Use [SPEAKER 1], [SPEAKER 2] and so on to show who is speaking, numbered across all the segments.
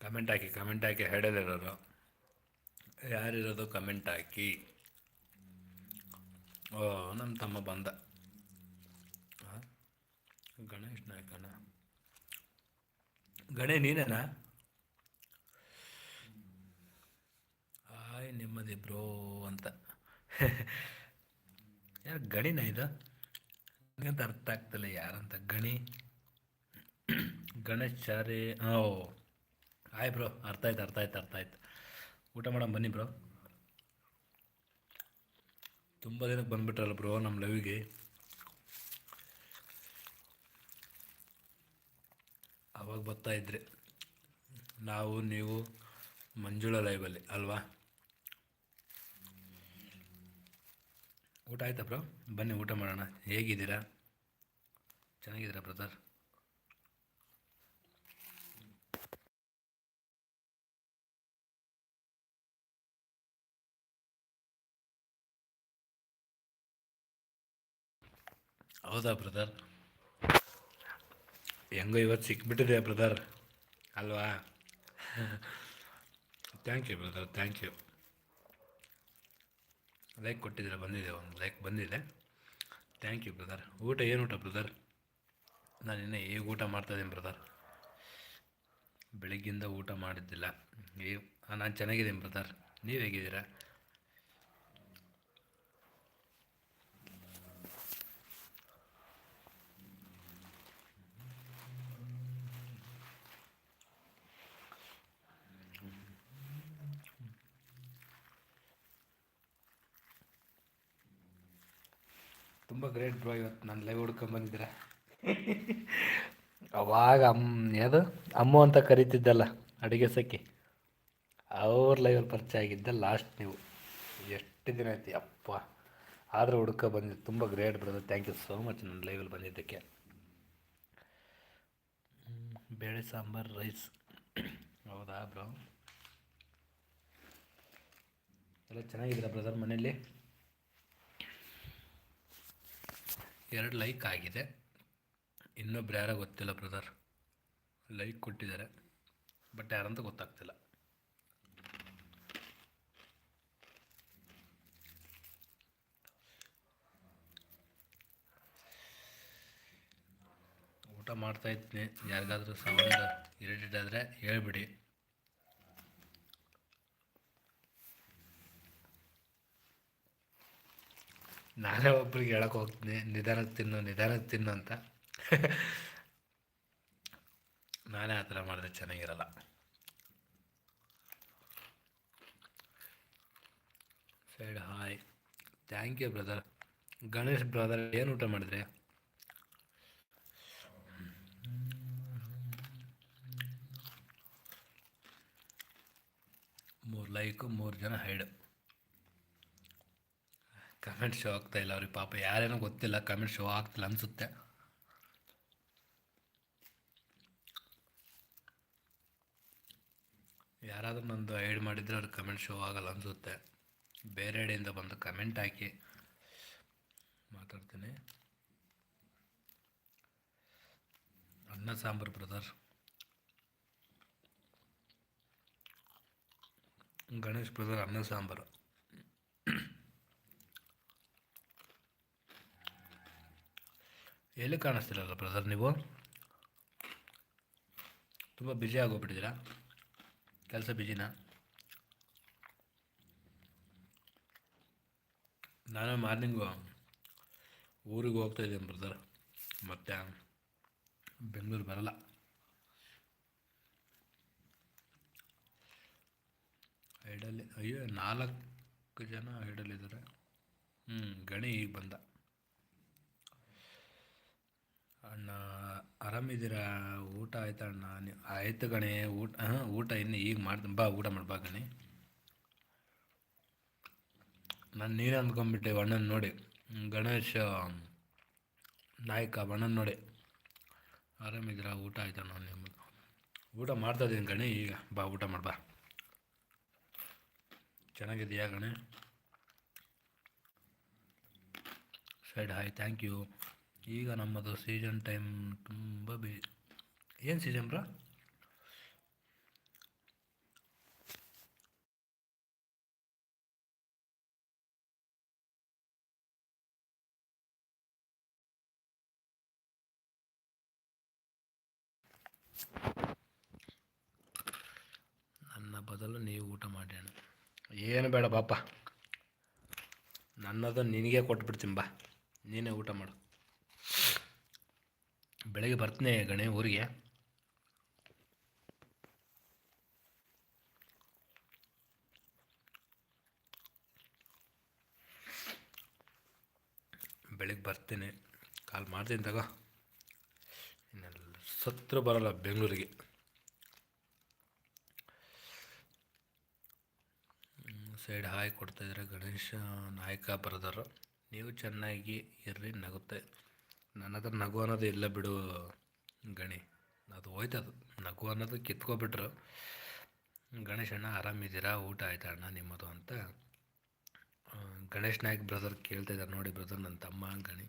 [SPEAKER 1] Comment ಹಾಕಿ comment ಹಾಕಿ ಹೇಳಲಿರೋರು ಯಾರಿರೋದು ಕಮೆಂಟ್ ಹಾಕಿ? ಓ ನಮ್ಮ ತಮ್ಮ ಬಂದ? ಗಣೇಶ್ ನಾಯ್ಕಣ ಗಣೇ, ನೀನೇನಾ? ಹಾಯ್, ನೆಮ್ಮದಿ ಬ್ರೋ ಅಂತ. ಯಾರು ಗಣಿನ ಇದು? ನನಗಂತ ಅರ್ಥ ಆಗ್ತಿಲ್ಲ ಯಾರಂತ. ಗಣಿ? ಗಣೇಶ್ ಚಾರಿ, ಓ. ಹಾಯ್ ಬ್ರೋ ಅರ್ಥ ಆಯ್ತು ಅರ್ಥ ಆಯ್ತು ಅರ್ಥ ಆಯ್ತು. ಊಟ ಮಾಡೋಣ, ಬನ್ನಿ ಬ್ರೋ ತುಂಬ ದಿನಕ್ಕೆ ಬಂದುಬಿಟ್ರಲ್ಲ ಬ್ರೋ ನಮ್ಮ ಲವಿಗೆ. ಅವಾಗ ಬರ್ತಾ ಇದ್ರಿ ನಾವು, ನೀವು, ಮಂಜುಳ ಲೈವಲ್ಲಿ ಅಲ್ವಾ? ಊಟ ಆಯ್ತಾ ಬ್ರೋ ಬನ್ನಿ, ಊಟ ಮಾಡೋಣ. ಹೇಗಿದ್ದೀರಾ? ಚೆನ್ನಾಗಿದ್ದೀರಾ ಬ್ರದರ್ ಹೌದಾ ಬ್ರದರ್? ಹೆಂಗೋ ಇವತ್ತು ಸಿಕ್ಬಿಟ್ಟಿದೆ ಬ್ರದರ್. ಅಲ್ವಾ? Thank you brother thank you like ಕೊಟ್ಟಿದ್ದೀರ? ಬಂದಿದೆ ಒಂದು ಲೈಕ್ ಬಂದಿದೆ. ಥ್ಯಾಂಕ್ ಯು ಬ್ರದರ್ ಊಟ ಏನು ಊಟ ಬ್ರದರ್? ನಾನು ಇನ್ನೂ ಹೇಗೆ ಊಟ ಮಾಡ್ತಾಯಿದ್ದೀನಿ ಬ್ರದರ್. ಬೆಳಗ್ಗಿಂದ ಊಟ ಮಾಡಿದ್ದಿಲ್ಲ. ಏ, ನಾನು ಚೆನ್ನಾಗಿದ್ದೀನಿ ಬ್ರದರ್. ನೀವು ಹೇಗಿದ್ದೀರಾ? ತುಂಬ ಗ್ರೇಟ್ ಬ್ರೋ ಇವತ್ತು ನಾನು ಲೈವ್ ಹುಡ್ಕೊಂಬಂದಿದ್ದೀರ ಅವಾಗ ಅಮ್ಮ ಯಾವುದು? ಅಮ್ಮು ಅಂತ ಕರಿತಿದ್ದಲ್ಲ, ಅಡುಗೆ ಸಖಿ ಅವ್ರ ಲೈವಲ್ಲಿ ಪರಿಚಯ ಆಗಿದ್ದ ಲಾಸ್ಟ್ ನೀವು. ಎಷ್ಟು ದಿನ ಆಯ್ತು ಅಪ್ಪ ಆದರೂ ಹುಡ್ಕ ಬಂದಿದ್ದು ತುಂಬ great brother thank you so much ನನ್ನ ಲೈವಲ್ಲಿ ಬಂದಿದ್ದಕ್ಕೆ. ಬೇಳೆ ಸಾಂಬಾರು ರೈಸ್ ಹೌದಾ ಬ್ರೋ ಎಲ್ಲ ಚೆನ್ನಾಗಿದ್ದೀರಾ ಬ್ರದರ್ ಮನೇಲಿ ಎರಡು ಲೈಕ್ ಆಗಿದೆ. ಇನ್ನೊಬ್ರು ಯಾರೋ ಗೊತ್ತಿಲ್ಲ ಬ್ರದರ್. ಲೈಕ್ ಕೊಟ್ಟಿದ್ದಾರೆ. ಬಟ್ ಯಾರಂತ ಗೊತ್ತಾಗ್ತಿಲ್ಲ. ಊಟ ಮಾಡ್ತಾ ಇದ್ದೀನಿ ಯಾರಿಗಾದರೂ ಸೌಂಡ್ ಇರಿಟೇಟ್ ಆದರೆ ಹೇಳ್ಬಿಡಿ. ನಾನೇ ಒಬ್ರಿಗೆ ಹೇಳಕ್ಕೆ ಹೋಗ್ತೀನಿ ನಿಧಾನಕ್ಕೆ ತಿನ್ನು ನಿಧಾನಕ್ಕೆ ತಿನ್ನು ಅಂತ. ನಾನೇ ಆ ಥರ ಮಾಡಿದ್ರೆ ಚೆನ್ನಾಗಿರಲ್ಲ. Side hi. Thank you brother Ganesh brother ಏನು ಊಟ ಮಾಡಿದ್ರಿ? ಮೂರು ಲೈಕು ಮೂರು ಜನ ಹೈಡ್ ಕಮೆಂಟ್ ಶೋ ಆಗ್ತಾ ಇಲ್ಲ ಅವ್ರಿಗೆ ಪಾಪ. ಯಾರೇನೋ ಗೊತ್ತಿಲ್ಲ, ಕಮೆಂಟ್ ಶೋ ಆಗ್ತಿಲ್ಲ ಅನಿಸುತ್ತೆ. ಯಾರಾದರೂ ನಂದು ಐಡ್ ಮಾಡಿದರೆ ಅವ್ರಿಗೆ ಕಮೆಂಟ್ ಶೋ ಆಗಲ್ಲ ಅನಿಸುತ್ತೆ. ಬೇರೆ ಐಡಿಯಿಂದ ಬಂದು ಕಮೆಂಟ್ ಹಾಕಿ. ಮಾತಾಡ್ತೀನಿ. ಅನ್ನ ಸಾಂಬಾರು ಬ್ರದರ್. ಗಣೇಶ್ ಬ್ರದರ್ ಅನ್ನ ಸಾಂಬಾರು. ಎಲ್ಲಿ ಕಾಣಿಸ್ತಿರಲ್ಲ ಬ್ರದರ್ ನೀವು? ತುಂಬ ಬ್ಯುಸಿ ಆಗೋಗ್ಬಿಟ್ಟಿದ್ದೀರಾ? ಕೆಲಸ ಬ್ಯುಸಿನಾ ನಾನು ಮಾರ್ನಿಂಗು ಊರಿಗೆ ಹೋಗ್ತಾ ಇದ್ದೀನಿ ಬ್ರದರ್ ಮತ್ತೆ ಬೆಂಗಳೂರು ಬರಲ್ಲ. ಐಡಲ್ಲಿ, ಅಯ್ಯೋ ನಾಲ್ಕು ಜನ ಐಡಲ್ಲಿದ್ದಾರೆ. ಹ್ಞೂ ಗಣಿ ಈಗ ಬಂದ. ಅಣ್ಣ ಆರಾಮಿದ್ದೀರಾ ಊಟ ಆಯ್ತಾ ಅಣ್ಣ? ನೀವು ಆಯ್ತು ಕಣೆ, ಊಟ, ಹಾಂ, ಊಟ ಇನ್ನು ಈಗ ಮಾಡ್ತೀನಿ. ಬಾ, ಊಟ ಮಾಡಿ, ಬಾ ಗಣೆ ನಾನು ನೀನೇ ಅಂದ್ಕೊಂಬಿಟ್ಟೆ ಅಣ್ಣನ ನೋಡಿ. ಗಣೇಶ, ನಾಯಕ, ಅಣ್ಣನ ನೋಡಿ. ಆರಾಮಿದ್ದೀರಾ ಊಟ ಆಯ್ತು ಅಣ್ಣ ನಿಮ್ಮ ಊಟ ಮಾಡ್ತಾ ಇದ್ದೀನಿ ಕಣೆ ಈಗ. ಬಾ, ಊಟ ಮಾಡಿ, ಬಾ. ಚೆನ್ನಾಗಿದೆಯಾ ಗಣೆ ಸೈಡ್ ಹಾಯ್ ಥ್ಯಾಂಕ್ ಯು ಈಗ ನಮ್ಮದು ಸೀಸನ್ ಟೈಮ್ ತುಂಬ ಬಿ ಏನು ಸೀಸನ್ ಬ್ರಾ?
[SPEAKER 2] ನನ್ನ ಬದಲು ನೀವು ಊಟ ಮಾಡಿ ಅಣ್ಣ.
[SPEAKER 1] ಏನು ಬೇಡ ಬಾಪ ನನ್ನದು ನಿನಗೆ ಕೊಟ್ಬಿಡ್ತೀನಿ ಬಾ. ನೀನೇ ಊಟ ಮಾಡು. ಬೆಳಗ್ಗೆ ಬರ್ತೀನಿ ಗಣೆ ಊರಿಗೆ. ಬೆಳಗ್ಗೆ ಬರ್ತೇನೆ, ಕಾಲ್ ಮಾಡ್ತೀನಿ ತಗೋ ಇನ್ನೆಲ್ಲ ಸತ್ರ ಬರಲ್ಲ ಬೆಂಗಳೂರಿಗೆ. ಸೈಡ್ ಹಾಯ್ ಕೊಡ್ತಾಯಿದ್ರೆ ಗಣೇಶ ನಾಯಕ ಬ್ರದರು. ನೀವು ಚೆನ್ನಾಗಿ ಇರ್ರಿ, ನಗುತ್ತೆ ನನ್ನ ಹತ್ರ ನಗು ಅನ್ನೋದು ಇಲ್ಲ ಬಿಡು ಗಣಿ. ಅದು ಹೋಯ್ತದು. ನಗು ಅನ್ನೋದು ಕಿತ್ಕೊಬಿಟ್ರು. ಗಣೇಶ ಅಣ್ಣ ಆರಾಮಿದ್ದೀರಾ ಊಟ ಆಯ್ತಾ ಅಣ್ಣ ನಿಮ್ಮದು ಅಂತ. ಗಣೇಶ್ ನಾಯಕ್ ಬ್ರದರ್ ಕೇಳ್ತಾ ಇದ್ದಾರೆ ನೋಡಿ ಬ್ರದರ್ ನನ್ನ ತಮ್ಮ ಗಣಿ.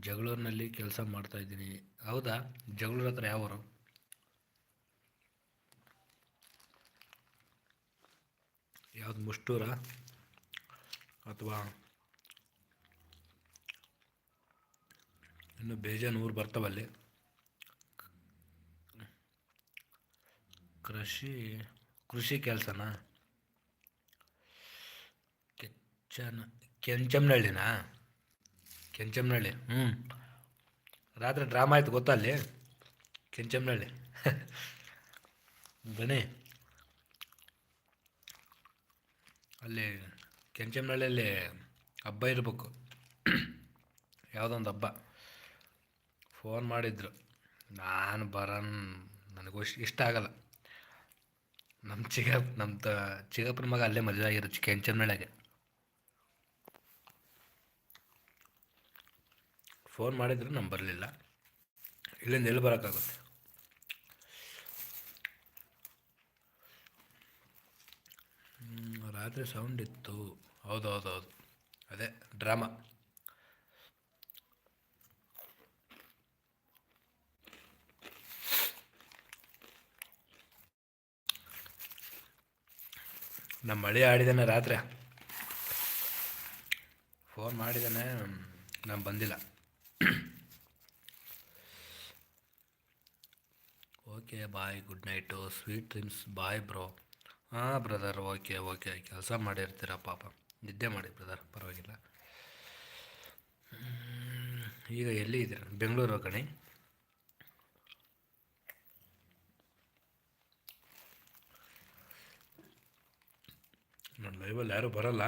[SPEAKER 1] ಜಗಳೂರಿನಲ್ಲಿ ಕೆಲಸ ಮಾಡ್ತಾಯಿದ್ದೀನಿ ಹೌದಾ? ಜಗಳೂರ ಹತ್ರ ಯಾವರು? ಯಾವ್ದು ಮುಷ್ಟೂರ? ಅಥವಾ ಇನ್ನು ಬೇಜ ಊರು ಬರ್ತಾವಲ್ಲಿ ಕೃಷಿ ಕೃಷಿ ಕೆಲಸನಾ? ಕೆಚ್ಚನ ಕೆಂಚಮ್ನಹಳ್ಳಿನಾ ಕೆಂಚಮ್ನಹಳ್ಳಿ ಹ್ಞೂ ರಾತ್ರಿ ಡ್ರಾಮಾ ಆಯ್ತು ಗೊತ್ತಾ ಅಲ್ಲಿ? ಕೆಂಚಮ್ನಹಳ್ಳಿ ಗಣಿ ಅಲ್ಲಿ ಕೆಂಚಮ್ನಹಳ್ಳಿಯಲ್ಲಿ ಹಬ್ಬ ಇರಬೇಕು. ಯಾವುದೊಂದು ಹಬ್ಬ. ಫೋನ್ ಮಾಡಿದ್ರು. ನಾನು ಬರನ್, ನನಗೂ ಇಷ್ಟ- ಆಗಲ್ಲ. ನಮ್ಮ ಚಿಗ ನಮ್ಮ ತ, ಚಿಗಪ್ಪನ ಮಗ ಅಲ್ಲೇ ಮದುವೆ ಆಗಿರೋ ಕೆಂಚಮ್ನಳ್ಳಿಗೆ ಫೋನ್ ಮಾಡಿದ್ರು ನಾನು ಬರಲಿಲ್ಲ. ಇಲ್ಲಿಂದ ಎಲ್ಲಿ ಬರೋಕ್ಕಾಗುತ್ತೆ? ರಾತ್ರಿ ಸೌಂಡ್ ಇತ್ತು. ಹೌದು ಹೌದು ಹೌದು ಅದೇ ಡ್ರಾಮಾ ನಮ್ಮ ಮಳೆ ಆಡಿದ್ದಾನೆ ರಾತ್ರಿ. ಫೋನ್ ಮಾಡಿದ್ದಾನೆ ನಾನು ಬಂದಿಲ್ಲ. Okay bye good night sweet dreams bye bro ಹಾಂ ಬ್ರದರ್ ಓಕೆ ಓಕೆ ಕೆಲಸ ಮಾಡಿರ್ತೀರ ಪಾಪ. ನಿದ್ದೆ ಮಾಡಿ ಬ್ರದರ್ ಪರವಾಗಿಲ್ಲ. ಈಗ ಎಲ್ಲಿ ಇದ್ದೀರ? ಬೆಂಗಳೂರು ಕಣಿ? ನನ್ನ ಲೈವಲ್ಲಿ ಯಾರೂ ಬರಲ್ಲ.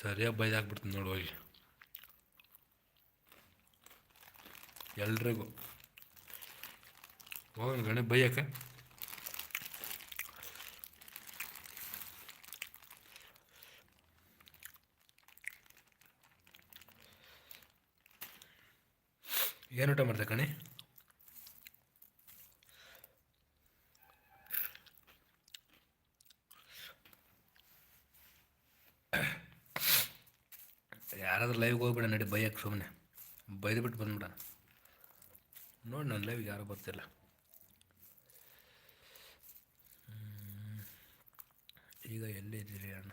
[SPEAKER 1] ಸರಿಯಾಗಿ ಬೈದಾಕ್ಬಿಡ್ತೀನಿ ನೋಡಿ ಹೋಗಿ. ಎಲ್ರಿಗೂ. ಹೋಗೋಣ ಗಣಿ ಬೈಯಕ್ಕೆ. ಏನು ಊಟ ಮಾಡ್ದೆ ಕಣಿ ಯಾರಾದ್ರೂ ಲೈವ್ಗೆ ಹೋಗ್ಬಿಡ ನಡಿ ಬೈಯಕ್ಕೆ ಸುಮ್ಮನೆ ಬೈದ್ಬಿಟ್ಟು ಬಂದ್ಬಿಡ ನೋಡಿ ನನ್ನ ಲೈವ್ಗೆ ಯಾರೂ ಬರ್ತಿಲ್ಲ ಈಗ ಎಲ್ಲಿದ್ದೀರಿ ಅಣ್ಣ?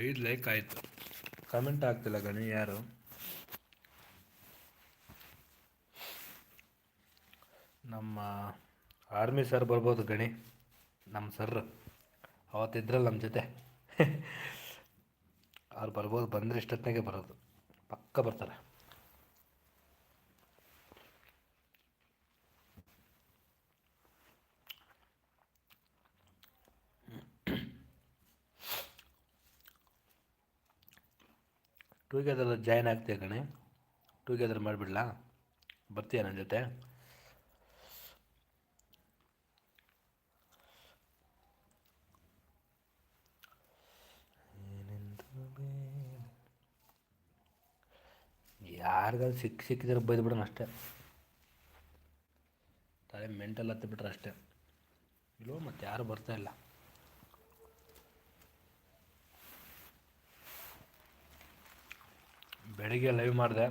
[SPEAKER 1] ಐದು ಲೈಕ್ ಆಯಿತು. ಕಮೆಂಟ್ ಆಗ್ತಿಲ್ಲ ಗಣಿ ಯಾರು? ಆರ್ಮಿ ಸರ್ ಬರ್ಬೋದು ಗಣಿ, ನಮ್ಮ ಸರ್. ಅವತ್ತಿದ್ರಲ್ಲ ನಮ್ಮ ಜೊತೆ. ಅವ್ರು ಬರ್ಬೋದು, ಬಂದರೆ ಇಷ್ಟೊತ್ತಿನಾಗೆ ಬರೋದು. ಪಕ್ಕ ಬರ್ತಾರೆ. ಟುಗೆದರ್ ಜಾಯ್ನ್ ಆಗ್ತೀಯ ಕಣೆ ಟುಗೆದರ್ ಮಾಡಿಬಿಡ್ಲಾ? ಬರ್ತೀಯ ನನ್ನ ಜೊತೆ? ಯಾರಿಗಾದ್ರು ಸಿಕ್ಕಿ ಸಿಕ್ಕಿದ್ರೆ ಬೈದ್ಬಿಡೋಣ ಅಷ್ಟೇ. ತಲೆ ಮೆಂಟಲ್ ಹತ್ತಿಬಿಟ್ರೆ ಅಷ್ಟೇ. ಇಲ್ಲೋ ಮತ್ತೆ ಯಾರು ಬರ್ತಾ ಇಲ್ಲ. ಬೆಳಿಗ್ಗೆ ಲೈವ್ ಮಾಡಿದೆ.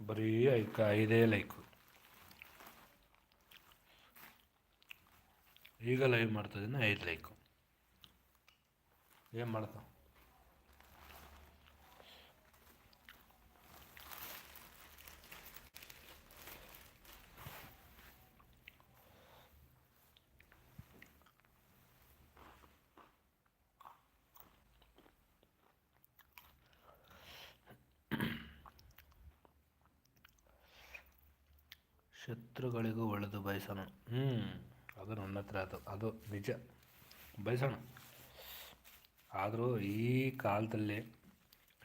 [SPEAKER 1] ಬರೀ ಐಕ, ಐದೇ ಲೈಕು ಈಗ ಲೈವ್ ಮಾಡ್ತಾಯಿದ್ದೀನಿ ಐದು ಲೈಕು ಏನು ಮಾಡ್ತಾವ? ಶತ್ರುಗಳಿಗೂ ಒಳ್ಳೆದು ಬಯಸೋಣ. ಹ್ಞೂ ಅದು ನನ್ನ ಹತ್ರ ಅದು ಅದು ನಿಜ. ಬಯಸೋಣ. ಆದರೂ ಈ ಕಾಲದಲ್ಲಿ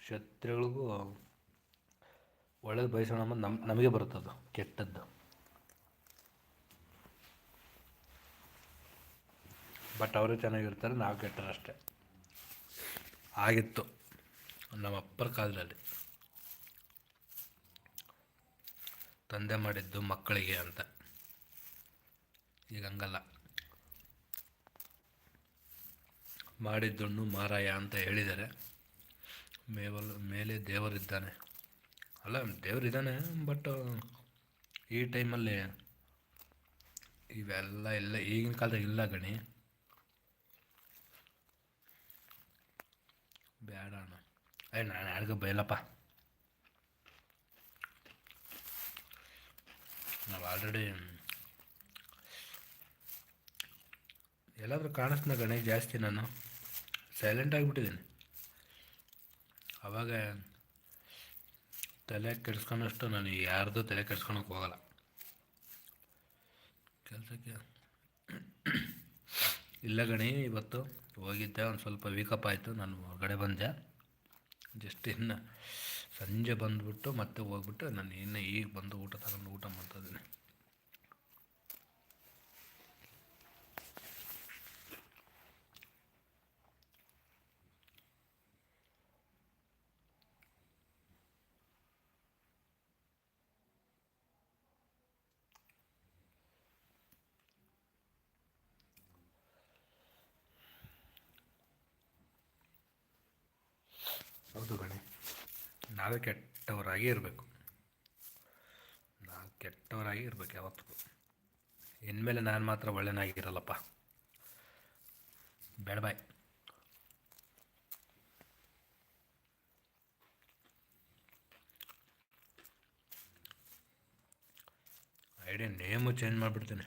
[SPEAKER 1] ಶತ್ರುಗಳಿಗೂ ಒಳ್ಳೇದು ಬಯಸೋಣ ನಮ್ಮ ನಮಗೆ ಬರುತ್ತದು ಕೆಟ್ಟದ್ದು. ಬಟ್ ಅವರು ಚೆನ್ನಾಗಿರ್ತಾರೆ, ನಾವು ಕೆಟ್ಟರಷ್ಟೇ ಆಗಿತ್ತು ನಮ್ಮ ಅಪ್ಪರ ಕಾಲದಲ್ಲಿ. ತಂದೆ ಮಾಡಿದ್ದು ಮಕ್ಕಳಿಗೆ ಅಂತ. ಈಗ ಹಂಗಲ್ಲ ಮಾಡಿದ್ದುಣ್ಣು ಮಾರಾಯ ಅಂತ ಹೇಳಿದ್ದಾರೆ ಮೇವಲ್, ಮೇಲೆ ದೇವರಿದ್ದಾನೆ. ಅಲ್ಲ, ದೇವರಿದ್ದಾನೆ ಬಟ್ ಈ ಟೈಮಲ್ಲಿ ಇವೆಲ್ಲ ಇಲ್ಲ, ಈಗಿನ ಕಾಲದಾಗ ಇಲ್ಲ ಗಣಿ. ಬೇಡ ಅಣ್ಣ. ಏ ನಾನು ಯಾರಿಗೂ ಬೈಲಪ್ಪ. ನಾವು ಆಲ್ರೆಡಿ ಎಲ್ಲಾದರೂ ಕಾಣಿಸ್ನ ಗಣೇಶ್ ಜಾಸ್ತಿ ನಾನು. ಸೈಲೆಂಟ್ ಆಗಿಬಿಟ್ಟಿದ್ದೀನಿ ಅವಾಗ ತಲೆ ಕೆಡ್ಸ್ಕೊಂಡಷ್ಟು ನಾನು ಯಾರ್ದು ತಲೆ ಕೆಡ್ಸ್ಕೊಳಕ್ಕೆ ಹೋಗಲ್ಲ. ಕೆಲಸಕ್ಕೆ ಇಲ್ಲ ಗಣಿ, ಇವತ್ತು ಹೋಗಿದ್ದೆ, ಒಂದು ಸ್ವಲ್ಪ ವೀಕಪ್ ಆಯಿತು, ನಾನು ಹೊರಗಡೆ ಬಂದೆ. ಜಸ್ಟ್ ಇನ್ನು ಸಂಜೆ ಬಂದುಬಿಟ್ಟು ಮತ್ತೆ ಹೋಗ್ಬಿಟ್ಟು ನಾನು ಇನ್ನೂ ಈಗ ಬಂದು ಊಟ ತಗೊಂಡು ಊಟ ಮಾಡ್ತಾಯಿದ್ದೀನಿ ನಾವೇ ಕೆಟ್ಟವರಾಗಿ ಇರಬೇಕು. ನಾವು ಕೆಟ್ಟವರಾಗಿ ಇರಬೇಕು ಯಾವತ್ತಿಗೂ ಇನ್ಮೇಲೆ ನಾನು ಮಾತ್ರ ಒಳ್ಳೆನಾಗಿರಲ್ಲಪ್ಪ. ಬೇಡ ಬಾಯ್. ಐಡಿಯಾ ನೇಮು ಚೇಂಜ್ ಮಾಡಿಬಿಡ್ತೀನಿ.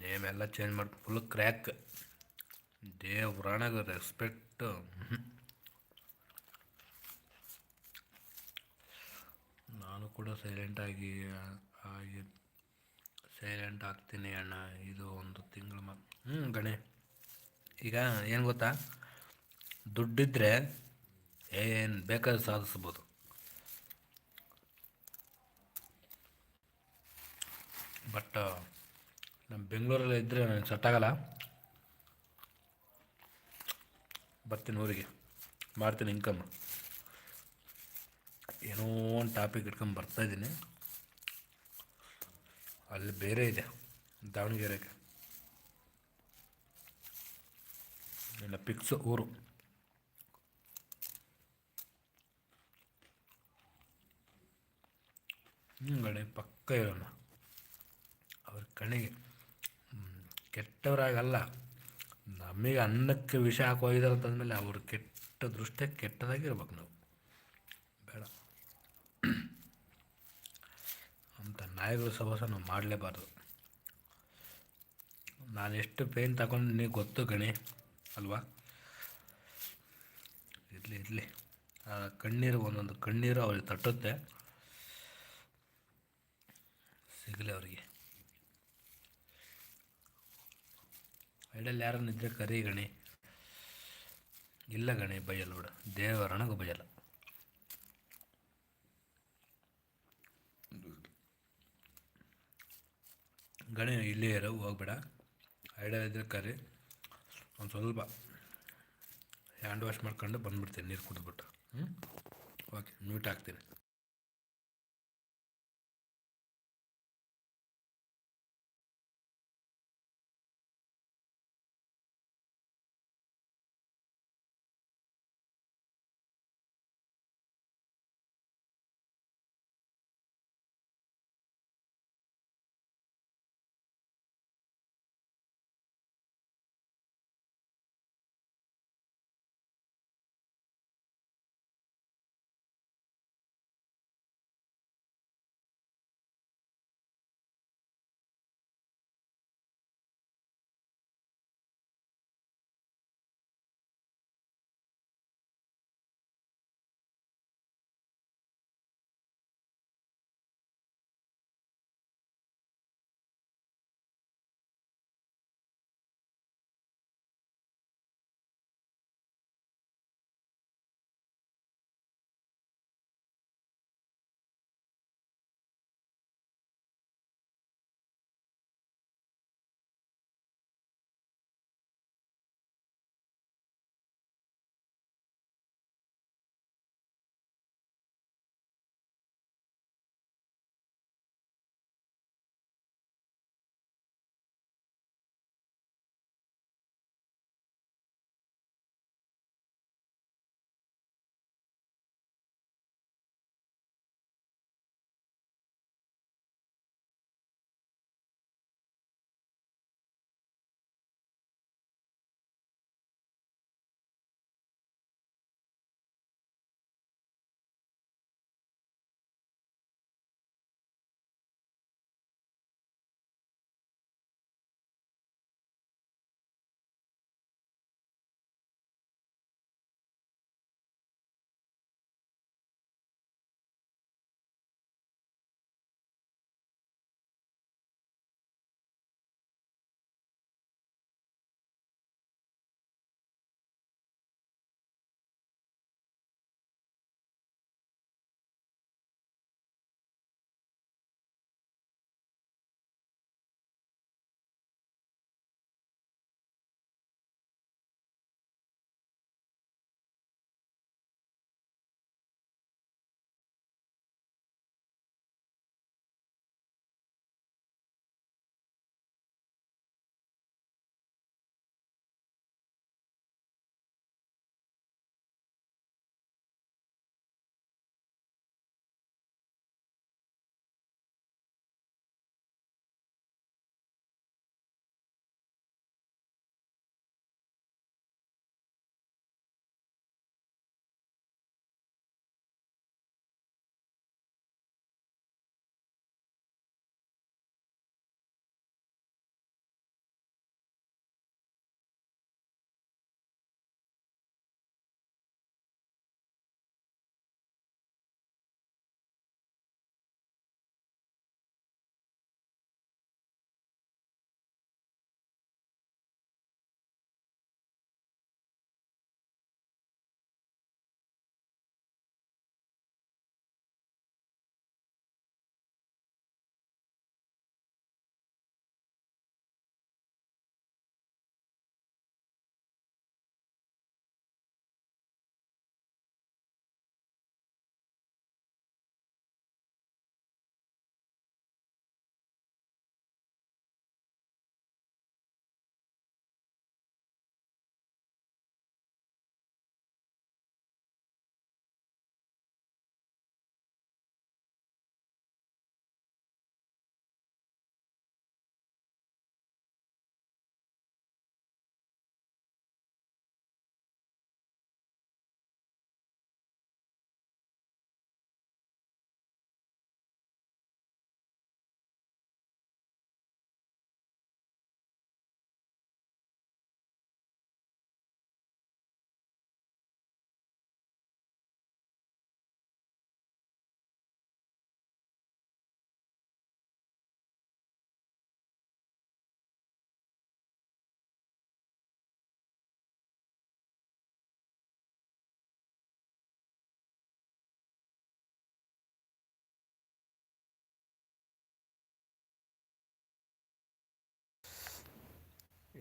[SPEAKER 1] ನೇಮ್ ಎಲ್ಲ ಚೇಂಜ್ ಮಾಡಿ ಫುಲ್ ಕ್ರ್ಯಾಕ್ ದೇವ್ರಾಣಾಗ ರೆಸ್ಪೆಕ್ಟ್ ನಾನು ಕೂಡ ಸೈಲೆಂಟಾಗಿ ಆಗಿ ಸೈಲೆಂಟ್ ಆಗ್ತೀನಿ ಅಣ್ಣ. ಇದು ಒಂದು ತಿಂಗಳು ಮ ಹ್ಞೂ ಗಣೆ. ಈಗ ಏನು ಗೊತ್ತಾ? ದುಡ್ಡಿದ್ರೆ ಏನು ಬೇಕಾದ್ರೂ ಸಾಧಿಸ್ಬೋದು. ಬಟ್ ನಮ್ಮ ಬೆಂಗಳೂರಲ್ಲಿ ಇದ್ದರೆ ನನಗೆ ಸೆಟ್ ಆಗಲ್ಲ ಬರ್ತೀನಿ ಊರಿಗೆ. ಮಾಡ್ತೀನಿ ಇನ್ಕಮ್ ಏನೋ ಒಂದು ಟಾಪಿಕ್ ಇಟ್ಕೊಂಡು ಬರ್ತಾಯಿದ್ದೀನಿ ಅಲ್ಲಿ ಬೇರೆ ಇದೆ, ದಾವಣಗೆರೆಗೆ. ಇಲ್ಲ ಪಿಕ್ಸ್ ಊರು. ಹ್ಞೂ ಗಣಿ, ಪಕ್ಕ ಇರೋಣ. ಅವ್ರ ಕಣಿಗೆ ಕೆಟ್ಟವರಾಗಲ್ಲ. ನಮಗೆ ಅನ್ನಕ್ಕೆ ವಿಷ ಹಾಕಿ ಹೋಗಿದ್ದಾರೆ ಅಂತಂದಮೇಲೆ ಅವ್ರ ಕೆಟ್ಟ ದೃಷ್ಟಿ, ಕೆಟ್ಟದಾಗಿರ್ಬೇಕು ನಾವು. ಬೇಡ. ಅಂತ ನಾಯಿಗಳ ಸಹವಾಸ ನಾವು ಮಾಡಲೇಬಾರ್ದು. ನಾನು ಎಷ್ಟು ಪೇನ್ ತಗೊಂಡು ನಿನಗೆ ಗೊತ್ತು ಗಣಿ, ಅಲ್ವಾ? ಇರಲಿ ಇರಲಿ. ಕಣ್ಣೀರು, ಒಂದೊಂದು ಕಣ್ಣೀರು ಅವ್ರಿಗೆ ತಟ್ಟುತ್ತೆ. ಸಿಗಲಿ ಅವರಿಗೆ. ಐಡಲ್ ಯಾರು ನಿದ್ರೆ ಕರಿ ಗಣಿ? ಇಲ್ಲ ಗಣಿ ಬಿಡು. ದೇವರಣಗೂ ಬೈಯಲ್ಲ ಗಣಿ, ಇಲ್ಲೇ ಇರೋ, ಹೋಗ್ಬೇಡ. ಐಡಿಯಾ ಇದ್ದರೆ ಕರಿ. ಒಂದು ಸ್ವಲ್ಪ ಹ್ಯಾಂಡ್ ವಾಶ್ ಮಾಡ್ಕೊಂಡು ಬಂದ್ಬಿಡ್ತೀನಿ, ನೀರು ಕುಡಿದ್ಬಿಟ್ಟು. ಹ್ಞೂ ಓಕೆ ಮ್ಯೂಟ್ ಹಾಕ್ತೀನಿ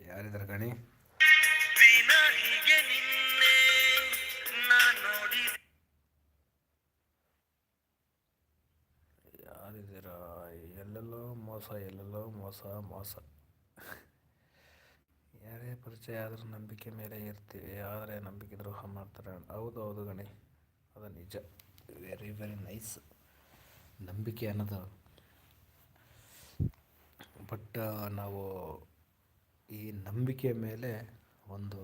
[SPEAKER 1] ಯಾರಿದ್ದಾರೆ ಗಣಿ? ಯಾರಿದ್ದೀರಾ? ಎಲ್ಲೆಲ್ಲೋ ಮೋಸ ಎಲ್ಲೆಲ್ಲೋ ಮೋಸ ಮೋಸ. ಯಾರೇ ಪರಿಚಯ ಆದರೂ ನಂಬಿಕೆ ಮೇಲೆ ಇರ್ತೀವಿ ಆದರೆ ನಂಬಿಕೆ ದ್ರೋಹ ಮಾಡ್ತಾರೆ. ಹೌದು ಹೌದು ಗಣಿ. ಅದು ನಿಜ. ವೆರಿ ವೆರಿ ನೈಸ್ ನಂಬಿಕೆ ಅನ್ನೋದು. ಬಟ್ ನಾವು ಈ ನಂಬಿಕೆ ಮೇಲೆ ಒಂದು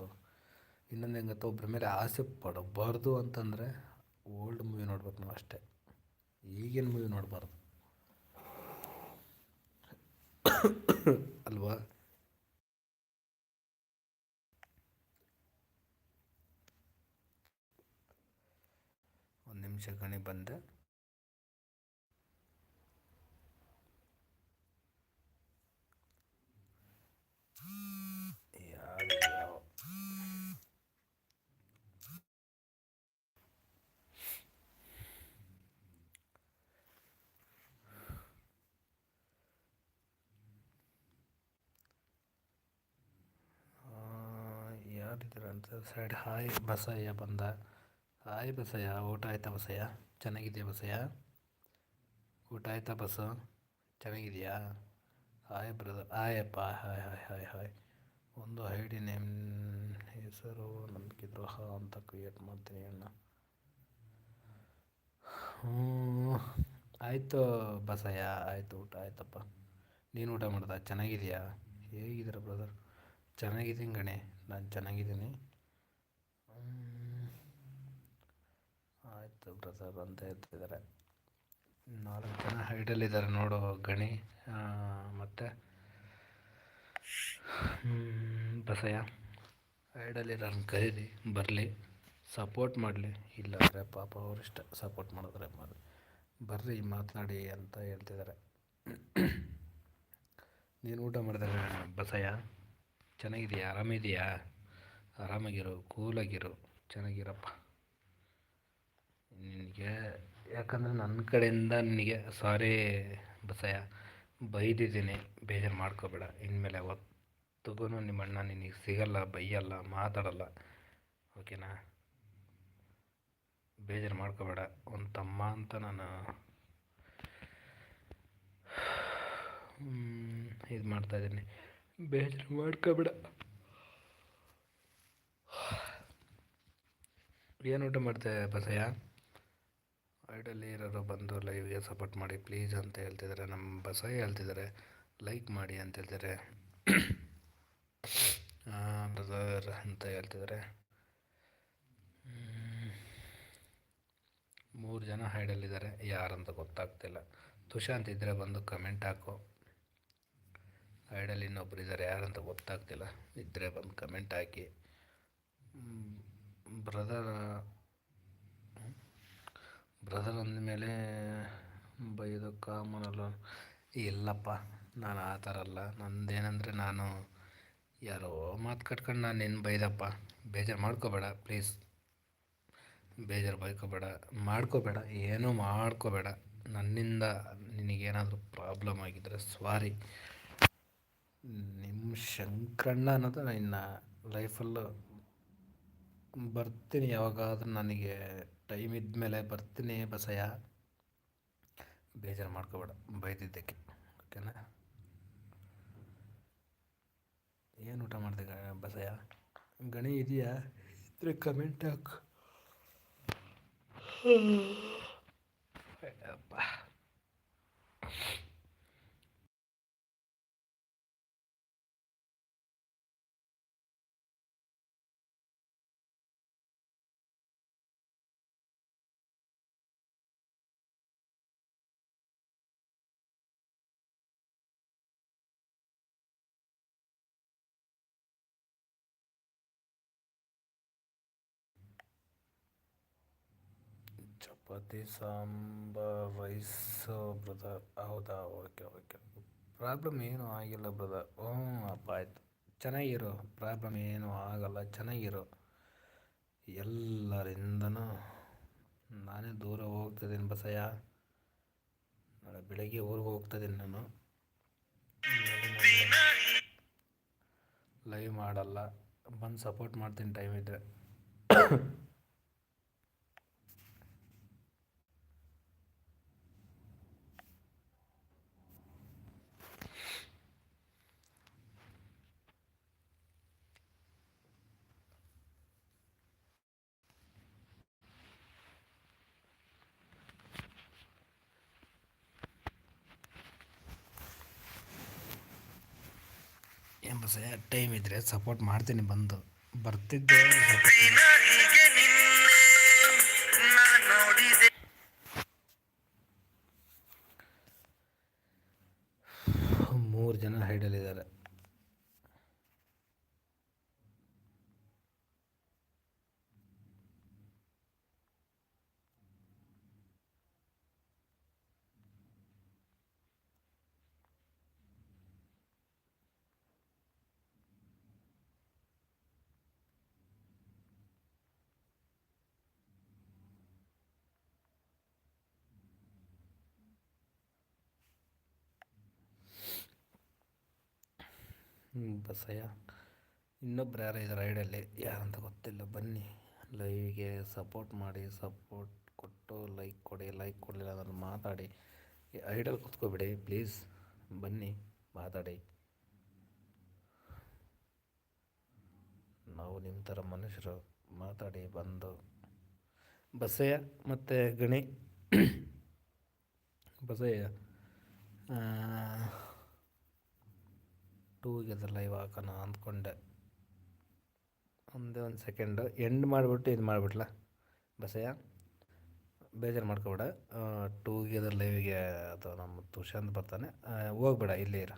[SPEAKER 1] ಇನ್ನೊಂದು ಹೆಂಗತ್ತ ಒಬ್ಬರ ಮೇಲೆ ಆಸೆ ಪಡಬಾರ್ದು ಅಂತಂದರೆ ಓಲ್ಡ್ ಮೂವಿ ನೋಡ್ಬೇಕು ನಾವು ಅಷ್ಟೇ. ಈಗಿನ ಮೂವಿ ನೋಡಬಾರ್ದು. ಅಲ್ವಾ? ಒಂದು ನಿಮಿಷ ಗಣಿ ಬಂದೆ ಯಾರು ಯಾವ ಯಾರಿದ್ದೀರ ಅಂತ ಸೈಡ್ ಹಾಯ್ ಬಸಯ್ಯ ಬಂದ. ಹಾಯ್ ಬಸಯ್ಯ, ಊಟ ಆಯ್ತಾ ಬಸಯ್ಯ? ಚೆನ್ನಾಗಿದೆಯಾ ಬಸಯ್ಯ? ಊಟ ಆಯ್ತಾ ಬಸ? ಚೆನ್ನಾಗಿದೆಯಾ ಹಾಯ್ ಬ್ರದರ್, ಹಾಯಪ್ಪ, ಹಾಯ್ ಹಾಯ್ ಹಾಯ್ ಹಾಯ್. ಒಂದು ಐ ಡಿ ನೇಮ್, ಹೆಸರು ನಂಬಿಕೆ ದ್ರೋಹ ಅಂತ ಕ್ರಿಯೇಟ್ ಮಾಡ್ತೀನಿ ಅಣ್ಣ. ಹ್ಞೂ ಆಯಿತು ಬಸಯ್ಯ, ಆಯಿತು ಊಟ ಆಯ್ತಪ್ಪ. ನೀನು ಊಟ ಮಾಡ್ದ? ಚೆನ್ನಾಗಿದೆಯಾ ಹೇಗಿದ್ದೀರ ಬ್ರದರ್? ಚೆನ್ನಾಗಿದ್ದೀನಿ ಗಣೆ ನಾನು ಚೆನ್ನಾಗಿದ್ದೀನಿ ಆಯಿತು ಬ್ರದರ್ ಅಂತ ಹೇಳ್ತಿದ್ದಾರೆ ನಾಲ್ಕು ಜನ ಹೈಡಲ್ಲಿದ್ದಾರೆ ನೋಡು ಗಣಿ ಮತ್ತು ಬಸಯ್ಯ. ಹೈಡಲ್ಲಿರೋರ್ನ ಕರೀರಿ, ಬರಲಿ. ಸಪೋರ್ಟ್ ಮಾಡಲಿ. ಇಲ್ಲಾಂದರೆ ಪಾಪ ಅವರಿಷ್ಟ ಸಪೋರ್ಟ್ ಮಾಡಿದ್ರೆ ಮಾಡಿ ಬರ್ರಿ ಮಾತನಾಡಿ ಅಂತ ಹೇಳ್ತಿದ್ದಾರೆ. ನೀನು ಊಟ ಮಾಡಿದಾಗ ಬಸಯ್ಯ, ಚೆನ್ನಾಗಿದೆಯಾ? ಆರಾಮಿದೆಯಾ? ಆರಾಮಾಗಿರು ಕೂಲಾಗಿರು ಚೆನ್ನಾಗಿರಪ್ಪ. ನಿನಗೆ, ಯಾಕಂದರೆ ನನ್ನ ಕಡೆಯಿಂದ ನಿನಗೆ ಸಾರಿ ಬಸಯ್ಯ, ಬೈದಿದ್ದೀನಿ, ಬೇಜಾರು ಮಾಡ್ಕೋಬೇಡ. ಇನ್ಮೇಲೆ ಯಾವತ್ತಿಗೂ ನಿಮ್ಮ ಅಣ್ಣ ನಿನಗೆ ಸಿಗಲ್ಲ, ಬೈಯಲ್ಲ, ಮಾತಾಡಲ್ಲ. ಓಕೆನಾ? ಬೇಜಾರು ಮಾಡ್ಕೋಬೇಡ. ಒಂದು ತಮ್ಮ ಅಂತ ನಾನು ಇದು ಮಾಡ್ತಾಯಿದ್ದೀನಿ ಬೇಜಾರು ಮಾಡ್ಕೋಬೇಡ. ಏನು ಊಟ ಮಾಡ್ತಾ ಬಸಯ್ಯ? ಐಡಲ್ಲಿ ಇರೋರು ಬಂದು ಲೈವ್ಗೆ ಸಪೋರ್ಟ್ ಮಾಡಿ ಪ್ಲೀಸ್ ಅಂತ ಹೇಳ್ತಿದ್ದಾರೆ ನಮ್ಮ ಬಸಯ್ಯ ಹೇಳ್ತಿದ್ದಾರೆ ಲೈಕ್ ಮಾಡಿ ಅಂತ ಹೇಳ್ತಿದ್ದಾರೆ ಬ್ರದರ್ ಅಂತ ಹೇಳ್ತಿದ್ದಾರೆ ಮೂರು ಜನ ಹೈಡಲ್ಲಿದ್ದಾರೆ ಯಾರಂತ ಗೊತ್ತಾಗ್ತಿಲ್ಲ. ತುಷಾಂತ್ ಇದ್ದರೆ ಬಂದು ಕಮೆಂಟ್ ಹಾಕು. ಹೈಡಲ್ಲಿ ಇನ್ನೊಬ್ರು ಇದ್ದಾರೆ ಯಾರಂತ ಗೊತ್ತಾಗ್ತಿಲ್ಲ. ಇದ್ದರೆ ಬಂದು ಕಮೆಂಟ್ ಹಾಕಿ. ಬ್ರದರ್ ಬ್ರದರ್ ಅಂದಮೇಲೆ ಬೈದು ಕಾಮನಲ್ಲ ಇಲ್ಲಪ್ಪ, ನಾನು ಆ ಥರ ಅಲ್ಲ. ನಂದೇನೆಂದರೆ ನಾನು ಯಾರೋ ಮಾತು ಕಟ್ಕೊಂಡು ನಾನು ನಿನ್ನ ಬೈದಪ್ಪ. ಬೇಜಾರು ಮಾಡ್ಕೋಬೇಡ ಪ್ಲೀಸ್ ಬೇಜಾರು ಬೈಕೋಬೇಡ, ಮಾಡ್ಕೋಬೇಡ, ಏನೂ ಮಾಡ್ಕೋಬೇಡ. ನನ್ನಿಂದ ನಿನಗೇನಾದರೂ ಪ್ರಾಬ್ಲಮ್ ಆಗಿದ್ದರೆ ಸ್ವಾರಿ ನಿಮ್ಮ ಶಂಕರಣ್ಣ ಅನ್ನೋದು ಇನ್ನು ಲೈಫಲ್ಲೂ ಬರ್ತೀನಿ ಯಾವಾಗಾದ್ರೂ ನನಗೆ ಟೈಮ್ ಇದ್ಮೇಲೆ ಬರ್ತೀನಿ ಬಸಯ್ಯ. ಬೇಜಾರು ಮಾಡ್ಕೋಬೇಡ ಬೈದಿದ್ದಕ್ಕೆ. ಓಕೆನಾ? ಏನು ಊಟ ಮಾಡಿದೆ ಬಸಯ್ಯ? ಗಣಿ ಇದೆಯಾ? ಇದ್ರೆ ಕಮೆಂಟ್ ಹಾಕು. ಅಪ್ಪ ಚಪಾತಿ, ಸಾಂಬಾರ್ ರೈಸ್ ಬ್ರದರ್ ಹೌದಾ? ಓಕೆ ಓಕೆ ಪ್ರಾಬ್ಲಮ್ ಏನೂ ಆಗಿಲ್ಲ ಬ್ರದರ್ ಹ್ಞೂ, ಅಪ್ಪ, ಆಯಿತು. ಚೆನ್ನಾಗಿರು. ಪ್ರಾಬ್ಲಮ್ ಏನೂ ಆಗಲ್ಲ. ಚೆನ್ನಾಗಿರು. ಎಲ್ಲರಿಂದನೂ ನಾನೇ ದೂರ ಹೋಗ್ತಿದ್ದೀನಿ ಬಸಯ್ಯ. ನಾಳೆ ಬೆಳಗ್ಗೆ ಊರಿಗೆ ಹೋಗ್ತಿದ್ದೀನಿ ನಾನು. ಲೈವ್ ಮಾಡಲ್ಲ. ಬಂದು ಸಪೋರ್ಟ್ ಮಾಡ್ತೀನಿ ಟೈಮ್ ಇದ್ದರೆ ಟೈಮ್ ಇದ್ದರೆ ಸಪೋರ್ಟ್ ಮಾಡ್ತೀನಿ ಬಂದು. ಬರ್ತಿದ್ದೆ ಬಸಯ್ಯ ಇನ್ನೊಬ್ರು ಯಾರೋ ಇದ್ದಾರೆ ರೈಡಲ್ಲಿ ಯಾರಂತ ಗೊತ್ತಿಲ್ಲ. ಬನ್ನಿ. ಲೈವ್ಗೆ ಸಪೋರ್ಟ್ ಮಾಡಿ ಸಪೋರ್ಟ್ ಕೊಟ್ಟು ಲೈಕ್ ಕೊಡಿ ಲೈಕ್ ಕೊಡಲಿಲ್ಲ ಅದನ್ನು ಮಾತಾಡಿ. ಐಡಲ್ ಕೂತ್ಕೋಬಿಡಿ ಪ್ಲೀಸ್ ಬನ್ನಿ, ಮಾತಾಡಿ. ನಾವು ನಿಮ್ಮ ಥರ ಮನುಷ್ಯರು. ಮಾತಾಡಿ, ಬಂದು. ಬಸಯ್ಯ ಮತ್ತು ಗಣಿ. ಬಸಯ್ಯ ಟೂಗೆದರ್ ಲೈವ್ ಹಾಕೋಣ ಅಂದ್ಕೊಂಡೆ. ಒಂದೇ ಒಂದು ಸೆಕೆಂಡು. ಎಂಡ್ ಮಾಡಿಬಿಟ್ಟು ಇದು ಮಾಡಿಬಿಟ್ಲ? ಬಸಯ್ಯ, ಬೇಜಾರು ಮಾಡ್ಕೊಬೇಡ. ಟೂಗೆದರ್ ಲೈವಿಗೆ ಅದು ನಮ್ಮ ತುಷಾಂತ್ ಬರ್ತಾನೆ. ಹೋಗ್ಬೇಡ, ಇಲ್ಲೇ ಇರು.